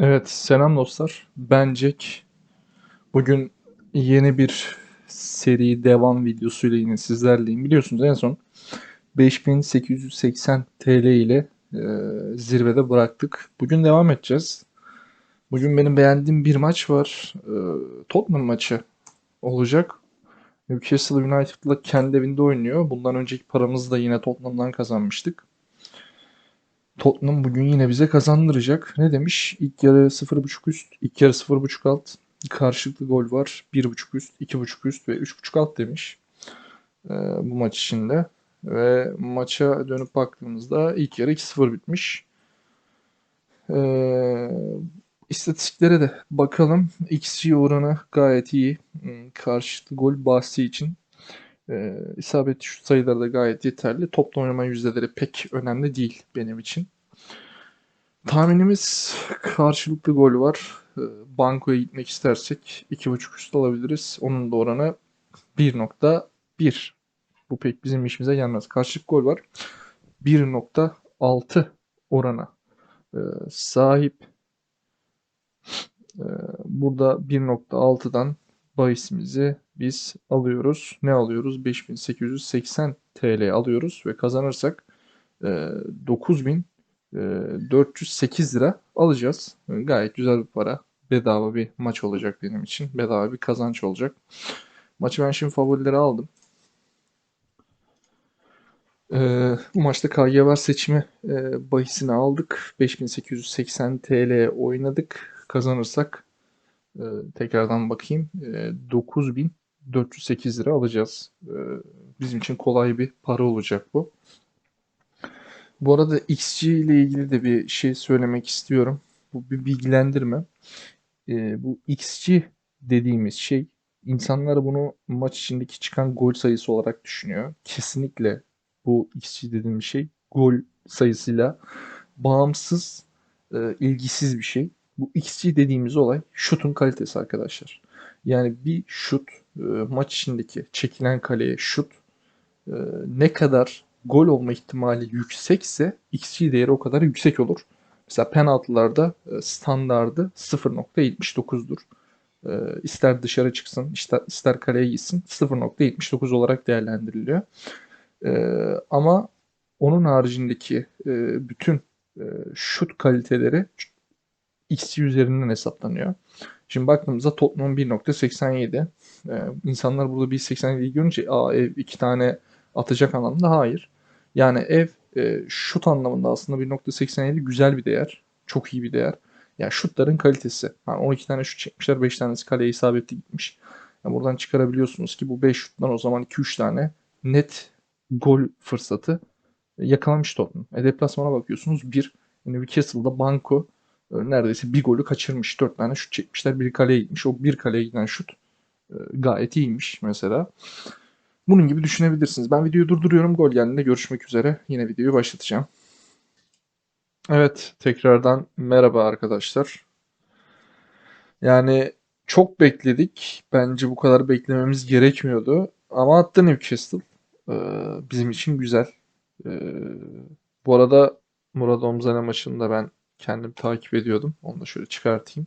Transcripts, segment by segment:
Evet, selam dostlar. Ben Jack. Bugün yeni bir seri devam videosuyla yine sizlerleyim. Biliyorsunuz en son 5880 TL ile e, zirvede bıraktık. Bugün devam edeceğiz. Bugün benim beğendiğim bir maç var. E, Tottenham maçı olacak. Newcastle United'la kendi evinde oynuyor. Bundan önceki paramızı da yine Tottenham'dan kazanmıştık. Tottenham bugün yine bize kazandıracak. Ne demiş? İlk yarı 0.5 üst, ilk yarı 0.5 alt. Karşılıklı gol var. 1.5 üst, 2.5 üst ve 3.5 alt demiş. Ee, bu maç içinde. Ve maça dönüp baktığımızda ilk yarı 2-0 bitmiş. Ee, istatistiklere de bakalım. XG oranı gayet iyi. Hmm, Karşılıklı gol bahsi için. Ee, isabetli şut sayıları da gayet yeterli. Toplam oynama yüzdeleri pek önemli değil benim için. Tahminimiz karşılıklı gol var. Ee, Bankoya gitmek istersek 2.5 üst alabiliriz. Onun da oranı 1.1. Bu pek bizim işimize gelmez. Karşılıklı gol var. 1.6 orana e, sahip. E, burada 1.6'dan bahisimizi biz alıyoruz. Ne alıyoruz? 5880 TL alıyoruz ve kazanırsak e, 9408 lira alacağız. Gayet güzel bir para. Bedava bir maç olacak benim için. Bedava bir kazanç olacak. Maçı ben şimdi favorileri aldım. Ee, bu maçta KG var seçimi e, bahisini aldık. 5880 TL oynadık. Kazanırsak e, tekrardan bakayım. E, 9408 lira alacağız. E, bizim için kolay bir para olacak bu. Bu arada XG ile ilgili de bir şey söylemek istiyorum. Bu bir bilgilendirme. E, bu XG dediğimiz şey insanlar bunu maç içindeki çıkan gol sayısı olarak düşünüyor. Kesinlikle bu XG dediğimiz şey gol sayısıyla bağımsız, e, ilgisiz bir şey. Bu XG dediğimiz olay şutun kalitesi arkadaşlar. Yani bir şut e, maç içindeki çekilen kaleye şut e, ne kadar gol olma ihtimali yüksekse XG değeri o kadar yüksek olur. Mesela penaltılarda e, standardı 0.79'dur. E, ister dışarı çıksın, ister, kaleye gitsin 0.79 olarak değerlendiriliyor. E, ama onun haricindeki e, bütün şut kaliteleri XG üzerinden hesaplanıyor. Şimdi baktığımızda Tottenham 1.87. Ee, insanlar burada 1.87'yi görünce Aa, ev iki tane atacak anlamda hayır. Yani ev e, şut anlamında aslında 1.87 güzel bir değer. Çok iyi bir değer. Yani şutların kalitesi. Yani 12 tane şut çekmişler. 5 tanesi kaleye isabetli gitmiş. Yani buradan çıkarabiliyorsunuz ki bu 5 şuttan o zaman 2-3 tane net gol fırsatı yakalamış Tottenham. E deplasmana bakıyorsunuz. Bir Newcastle'da Banko e, neredeyse bir golü kaçırmış. Dört tane şut çekmişler. Biri kaleye gitmiş. O bir kaleye giden şut e, gayet iyiymiş mesela. Bunun gibi düşünebilirsiniz. Ben videoyu durduruyorum. Gol geldiğinde görüşmek üzere. Yine videoyu başlatacağım. Evet, tekrardan merhaba arkadaşlar. Yani çok bekledik. Bence bu kadar beklememiz gerekmiyordu. Ama attı Newcastle. Ee, bizim için güzel. Ee, bu arada Murat Omzane maçında ben kendim takip ediyordum. Onu da şöyle çıkartayım.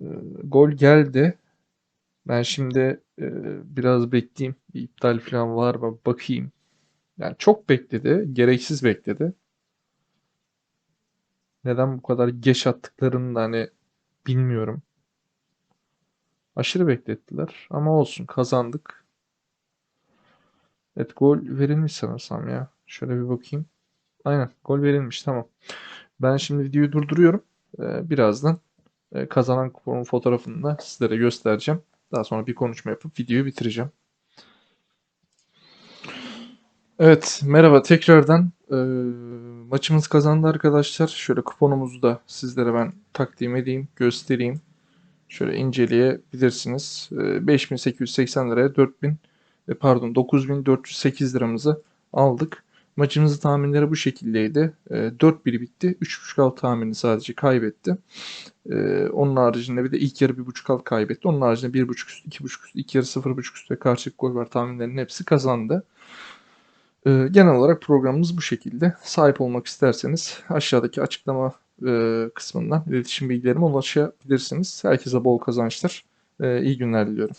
Ee, gol geldi. Ben şimdi e, biraz bekleyeyim. Bir iptal falan var mı bakayım. Yani çok bekledi. Gereksiz bekledi. Neden bu kadar geç attıklarını da hani bilmiyorum. Aşırı beklettiler. Ama olsun kazandık. Evet gol verilmiş sanırsam ya. Şöyle bir bakayım. Aynen gol verilmiş tamam. Ben şimdi videoyu durduruyorum. Ee, birazdan e, kazanan kuponun fotoğrafını da sizlere göstereceğim. Daha sonra bir konuşma yapıp videoyu bitireceğim. Evet merhaba tekrardan. Ee, maçımız kazandı arkadaşlar. Şöyle kuponumuzu da sizlere ben takdim edeyim, göstereyim. Şöyle inceleyebilirsiniz. Ee, 5880 liraya 4000 e, pardon 9408 liramızı aldık. Maçımızın tahminleri bu şekildeydi. E, 4-1 bitti. 3.5 alt tahmini sadece kaybetti. E, onun haricinde bir de ilk yarı 1.5 alt kaybetti. Onun haricinde 1.5 üst, 2.5 üst, ilk yarı 0.5 üst ve karşılık gol var tahminlerinin hepsi kazandı. Eee, genel olarak programımız bu şekilde. Sahip olmak isterseniz aşağıdaki açıklama, eee, kısmından iletişim bilgilerime ulaşabilirsiniz. Herkese bol kazançlar. Eee, iyi günler diliyorum.